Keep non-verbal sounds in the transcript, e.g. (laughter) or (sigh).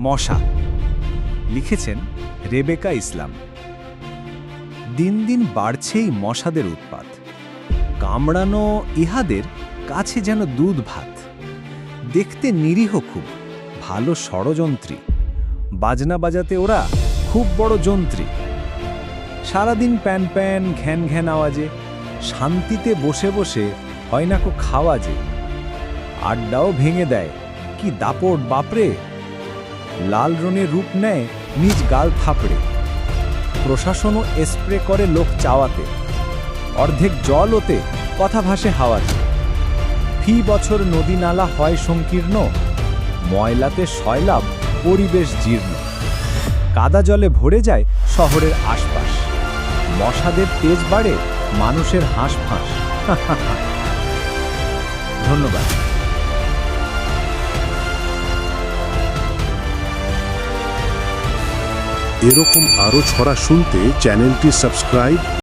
মশা। লিখেছেন রেবেকা ইসলাম। দিন দিন বাড়ছেই মশাদের উৎপাত। কামড়ানো ইহাদের কাছে যেন দুধ ভাত। দেখতে নিরীহ খুব, ভালো ষড়যন্ত্রী। বাজনা বাজাতে ওরা খুব বড় যন্ত্রী। সারাদিন প্যান প্যান, ঘ্যান ঘ্যান আওয়াজে, শান্তিতে বসে বসে হয় না কো খাওয়া যে। আড্ডাও ভেঙে দেয়, কি দাপট, বাপরে! লাল রঙের রূপ নেয় নিজ গাল থাপড়ে। প্রশাসনও স্প্রে করে লোক চাওয়াতে। অর্ধেক জল ওতে, কথা ভাসে হাওয়াতে। ফি বছর নদী নালা হয় সংকীর্ণ, ময়লাতে শয়লাভ পরিবেশ জীর্ণ। কাদা জলে ভরে যায় শহরের আশপাশ। মশাদের তেজ বাড়ে মানুষের হাঁসফাঁস। (laughs) ধন্যবাদ। এরকম আরও ছড়া শুনতে চ্যানেলটি সাবস্ক্রাইব